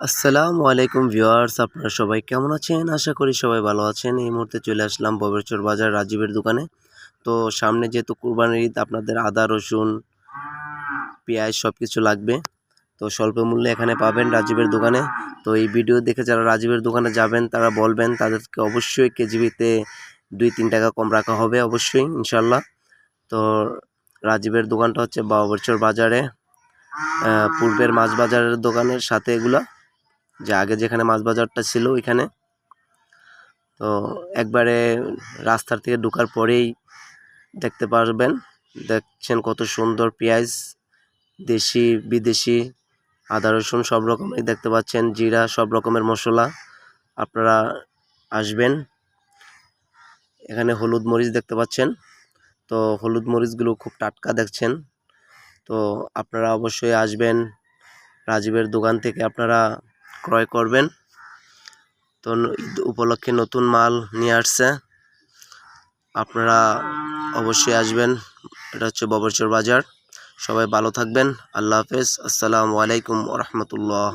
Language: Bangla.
আসসালামু আলাইকুম ভিউয়ার্স, আপনারা সবাই কেমন আছেন? আশা করি সবাই ভালো আছেন। এই মুহূর্তে চলে আসলাম ববেরচর বাজার রাজীবের দোকানে। তো সামনে যেহেতু কুরবানির ঈদ, আপনাদের আদা, রসুন, পেঁয়াজ সব কিছু লাগবে। তো স্বল্প মূল্যে এখানে পাবেন রাজীবের দোকানে। তো এই ভিডিও দেখে যারা রাজীবের দোকানে যাবেন, তারা বলবেন তাদেরকে অবশ্যই কেজিবিতে দুই তিন টাকা কম রাখা হবে, অবশ্যই ইনশাল্লাহ তো রাজীবের দোকানটা হচ্ছে বাবরচর বাজারে পূর্বের মাছ বাজারের দোকানের সাথে এগুলা। যে আগে যেখানে মাছ বাজারটা ছিল ওইখানে। তো একবারে রাস্তার থেকে ঢোকার পরেই দেখতে পারবেন, দেখছেন কত সুন্দর পেঁয়াজ, দেশি, বিদেশি, আদা, রসুন সব রকমের দেখতে পাচ্ছেন, জিরা সব রকমের মশলা। আপনারা আসবেন, এখানে হলুদ মরিচ দেখতে পাচ্ছেন। তো হলুদ মরিচগুলো খুব টাটকা দেখছেন। তো আপনারা অবশ্যই আসবেন, রাজীবের দোকান থেকে আপনারা ক্রয় করবেন। তো ঈদ উপলক্ষে নতুন মাল নিয়ে আসছে। আপনারা অবশ্যই আসবেন। এটা হচ্ছে ববরচর বাজার। সবাই ভালো থাকবেন। আল্লাহ হাফেজ। আসসালামু আলাইকুম রহমতুল্লাহ।